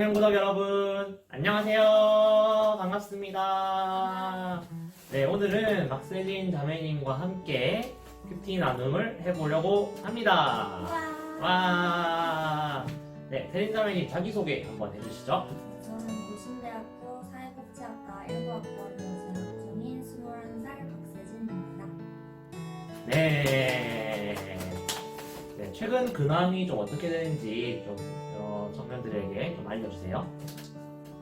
장면 구독 여러분 안녕하세요. 반갑습니다. 네 오늘은 박세진 자매님과 함께 큐티 나눔을 해보려고 합니다. 와. 네, 세진 자매님 자기소개 한번 해주시죠. 저는 고신대학교 사회복지학과 1부학번으로 재학 중인 21살 박세진입니다. 네. 네 최근 근황이 좀 어떻게 되는지 좀 어, 청년들에게 좀 알려주세요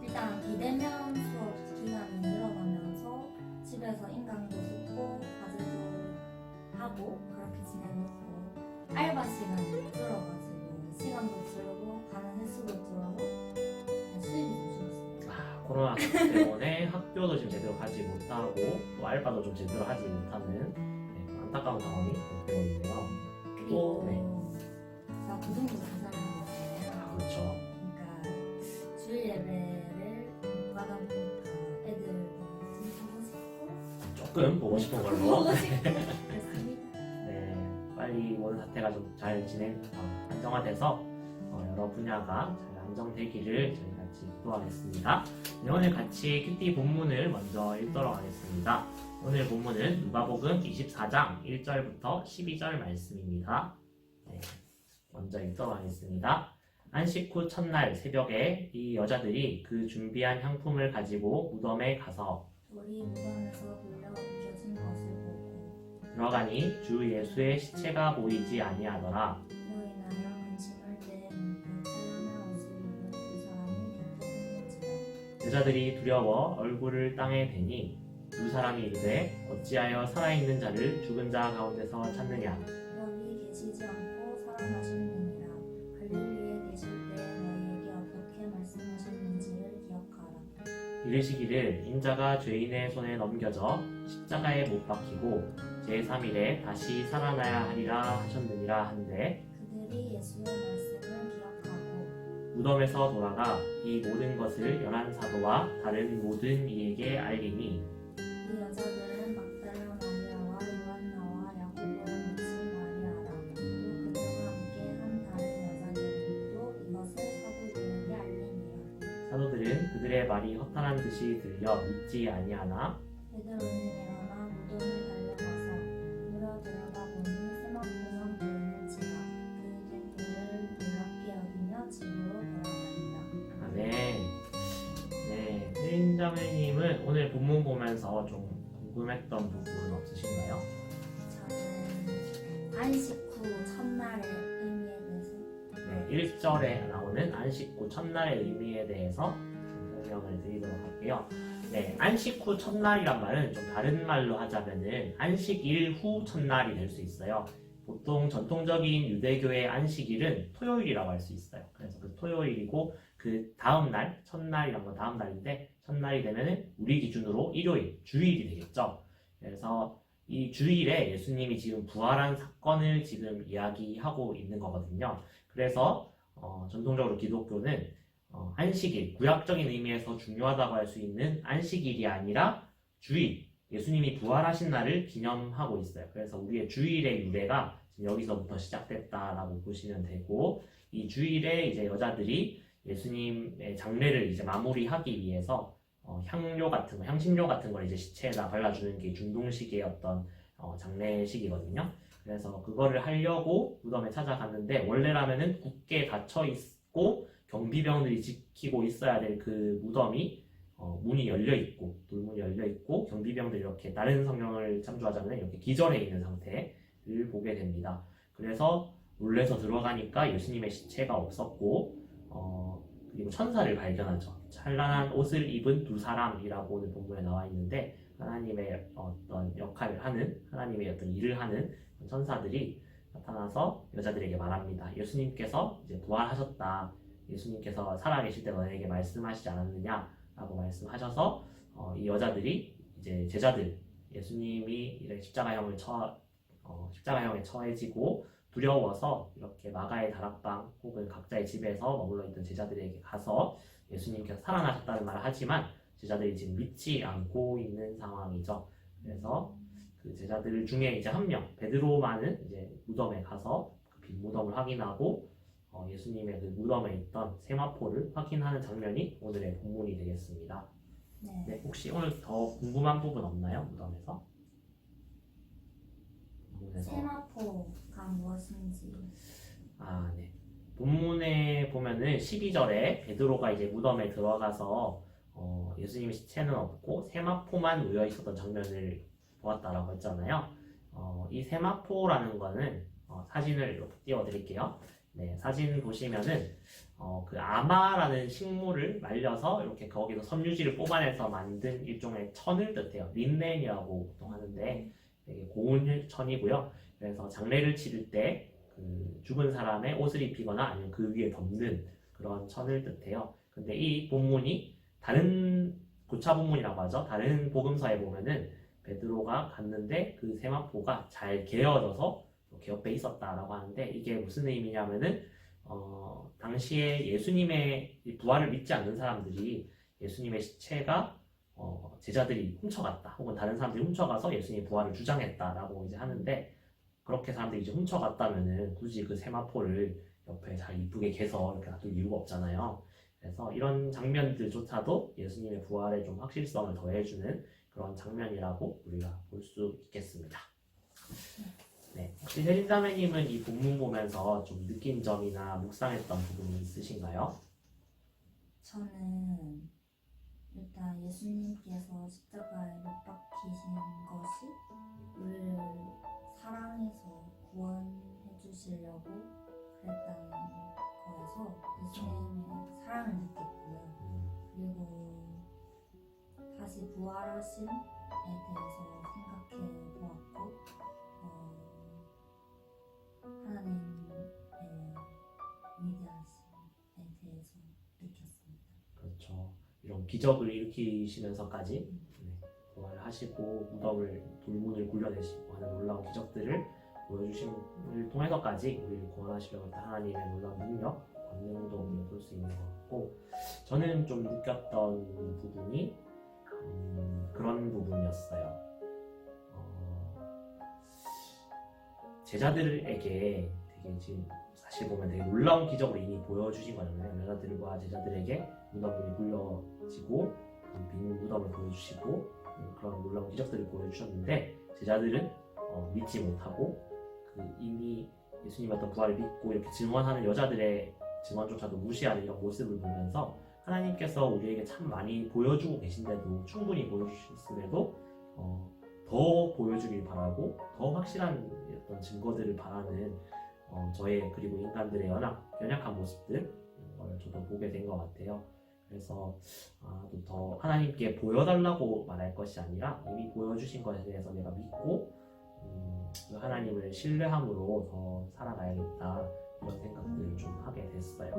일단 비대면 수업 기간이 늘어가면서 집에서 인강도 듣고 과제도 하고 그렇게 지내고 알바 시간이 줄어가지고 시간도 줄고 가는 횟수도 그냥 수입이 좀 줄었어요. 아, 코로나 때문에 학교도 지금 제대로 가지 못하고 또 알바도 좀 제대로 하지 못하는 네, 안타까운 상황이 되고 있네요. 그리고 네. 제가 고등 보니까 애들 보고 싶고 조금 보고 싶은 걸로 보고 싶고 그랬습니다. 네, 빨리 모든 사태가 좀 잘 진행 어, 안정화돼서 어, 여러 분야가 잘 안정되기를 저희 같이 기도하겠습니다. 네, 오늘 같이 큐티 본문을 먼저 읽도록 하겠습니다. 오늘 본문은 누가복음 24장 1절부터 12절 말씀입니다. 네, 먼저 읽도록 하겠습니다. 안식 후 첫날 새벽에 이 여자들이 그 준비한 향품을 가지고 무덤에 가서 우리 무덤에서 불려 옮겨진 것을 보고 들어가니 주 예수의 시체가 보이지 아니하더라. 옷을 입은 사람이 곁에 여자들이 두려워 얼굴을 땅에 대니 두 사람이 이르되 어찌하여 살아있는 자를 죽은 자 가운데서 찾느냐 여기 계시지 않고 살아나셨느니 이르시기를 인자가 죄인의 손에 넘겨져 십자가에 못 박히고 제3일에 다시 살아나야 하리라 하셨느니라 한데 그들이 예수의 말씀을 기억하고 무덤에서 돌아가 이 모든 것을 열한 사도와 다른 모든 이에게 알리니 이 여자들은 사도들은 그들의 말이 허탄한 듯이 들려 믿지 아니하나. 아, 네. 오늘 본문 보면서 좀 궁금했던 부분 없으신가요? 저는 안식 후 네. 1절에 나오는 안식 후 첫날의 의미에 대해서 좀 설명을 드리도록 할게요. 네. 안식 후 첫날이란 말은 좀 다른 말로 하자면은 안식일 후 첫날이 될 수 있어요. 보통 전통적인 유대교의 안식일은 토요일이라고 할 수 있어요. 그래서 그 토요일이고 그 다음 날, 첫날이란 건 다음 날인데 첫날이 되면은 우리 기준으로 일요일, 주일이 되겠죠. 그래서 이 주일에 예수님이 지금 부활한 사건을 지금 이야기하고 있는 거거든요. 그래서 어, 전통적으로 기독교는 어, 안식일, 구약적인 의미에서 중요하다고 할 수 있는 안식일이 아니라 주일, 예수님이 부활하신 날을 기념하고 있어요. 그래서 우리의 주일의 유래가 여기서부터 시작됐다라고 보시면 되고, 이 주일에 이제 여자들이 예수님의 장례를 이제 마무리하기 위해서 어, 향료 같은 거, 향신료 같은 걸 이제 시체에다 발라주는 게 중동식의 어떤 어, 장례식이거든요. 그래서 그거를 하려고 무덤에 찾아갔는데 원래라면은 굳게 닫혀 있고 경비병들이 지키고 있어야 될 그 무덤이 어, 문이 열려 있고 돌문이 열려 있고 경비병들이 이렇게 다른 성경을 참조하자면 이렇게 기절해 있는 상태를 보게 됩니다. 그래서 놀래서 들어가니까 예수님의 시체가 없었고 어, 그리고 천사를 발견하죠. 찬란한 옷을 입은 두 사람이라고 오늘 본문에 나와 있는데 하나님의 어떤 역할을 하는 하나님의 어떤 일을 하는 천사들이 나타나서 여자들에게 말합니다. 예수님께서 이제 부활하셨다. 예수님께서 살아계실 때 너에게 말씀하시지 않았느냐라고 말씀하셔서 어, 이 여자들이 이제 제자들 예수님이 이렇게 십자가형을 처 어, 십자가형에 처해지고 두려워서 이렇게 마가의 다락방 혹은 각자의 집에서 머물러 있던 제자들에게 가서 예수님께서 살아나셨다는 말을 하지만 제자들이 지금 믿지 않고 있는 상황이죠. 그래서 그 제자들 중에 이제 한 명, 베드로만은 이제 무덤에 가서 그 빈 무덤을 확인하고 어, 예수님의 그 무덤에 있던 세마포를 확인하는 장면이 오늘의 본문이 되겠습니다. 네. 네, 혹시 오늘 더 궁금한 부분 없나요? 무덤에서? 무덤에서 세마포가 무엇인지 아, 네. 본문에 보면은 12절에 베드로가 이제 무덤에 들어가서 어, 예수님의 시체는 없고 세마포만 놓여 있었던 장면을 보았다라고 했잖아요. 어, 이 세마포라는 거는 어, 사진을 띄워드릴게요. 네, 사진 보시면은 어, 그 아마라는 식물을 말려서 이렇게 거기서 섬유질을 뽑아내서 만든 일종의 천을 뜻해요. 린넨이라고 보통 하는데 되게 고운 천이고요. 그래서 장례를 치를 때 그 죽은 사람의 옷을 입히거나 아니면 그 위에 덮는 그런 천을 뜻해요. 근데 이 본문이 다른 고차 본문이라고 하죠. 다른 복음서에 보면은 베드로가 갔는데 그 세마포가 잘 개어져서 이렇게 옆에 있었다라고 하는데 이게 무슨 의미냐면은 어, 당시에 예수님의 이 부활을 믿지 않는 사람들이 예수님의 시체가 어, 제자들이 훔쳐갔다 혹은 다른 사람들이 훔쳐가서 예수님의 부활을 주장했다라고 이제 하는데 그렇게 사람들이 이제 훔쳐갔다면은 굳이 그 세마포를 옆에 잘 이쁘게 개서 이렇게 놔둘 이유가 없잖아요. 그래서 이런 장면들조차도 예수님의 부활에 좀 확실성을 더해주는 그런 장면이라고 우리가 볼 수 있겠습니다. 네, 혹시 혜린자매님은 이 본문 보면서 좀 느낀 점이나 묵상했던 부분이 있으신가요? 저는 일단 예수님께서 십자가에 못 박히신 것이 우리를 사랑해서 구원해 주시려고 그랬다는 거에서 예수님의 사랑을 느꼈고요. 그리고 다시 부활하심에 대해서 생각해 보았고 어, 하나님의 위대하심에 대해서 느꼈습니다. 그렇죠. 이런 기적을 일으키시면서까지 네, 부활을 하시고 무덤을 돌문을 굴려내시고 하는 놀라운 기적들을 보여주심을 통해서까지 우리를 구원하시려고 했던 하나님의 놀라운 능력, 권능도 볼수 있는 것 같고 저는 좀 느꼈던 부분이 음, 그런 부분이었어요. 어, 제자들에게 되게 지금 사실 보면 되게 놀라운 기적을 이미 보여주신 거잖아요. 여자들과 제자들에게 무덤이 굴려지고 빈 무덤을 보여주시고 음, 그런 놀라운 기적들을 보여주셨는데 제자들은 어, 믿지 못하고 그 이미 예수님 어떤 부활을 믿고 이렇게 증언하는 여자들의 증언조차도 무시하는 모습을 보면서 하나님께서 우리에게 참 많이 보여주고 계신데도 충분히 보여주셨음에도 어, 더 보여주길 바라고 더 확실한 어떤 증거들을 바라는 어, 저의 그리고 인간들의 연약, 연약한 모습들 을 저도 보게 된 것 같아요. 그래서 아, 또더 하나님께 보여달라고 말할 것이 아니라 이미 보여주신 것에 대해서 내가 믿고 음, 그 하나님을 신뢰함으로 더 살아가야겠다 이런 생각들을 좀 하게 됐어요.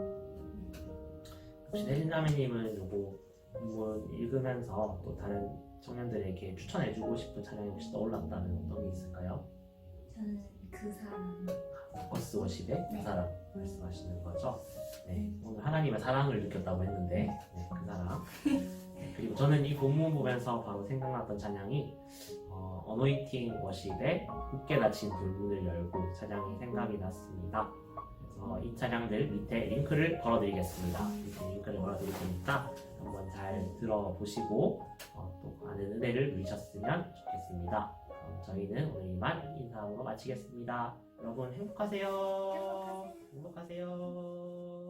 혹시 혜진자매님은 요거 본문 읽으면서 또 다른 청년들에게 추천해주고 싶은 찬양이 혹시 떠올랐다면 어떤 게 있을까요? 저는 그 사람 버스 워십의 그 네. 사람 말씀하시는 거죠. 네, 오늘 하나님의 사랑을 느꼈다고 했는데 네, 그 사람. 네, 그리고 저는 이 본문 보면서 바로 생각났던 찬양이 어, 어노이팅 워십의 굳게 닫힌 돌문을 열고 찬양이 생각이 났습니다. 그래서 이 찬양들 밑에 링크를 걸어드리겠습니다. 밑에 링크를 걸어드릴 테니까 한번 잘 들어보시고 어, 또 많은 은혜를 누리셨으면 좋겠습니다. 그럼 저희는 오늘 이만 인사하고 마치겠습니다. 여러분 행복하세요. 행복하세요. 행복하세요.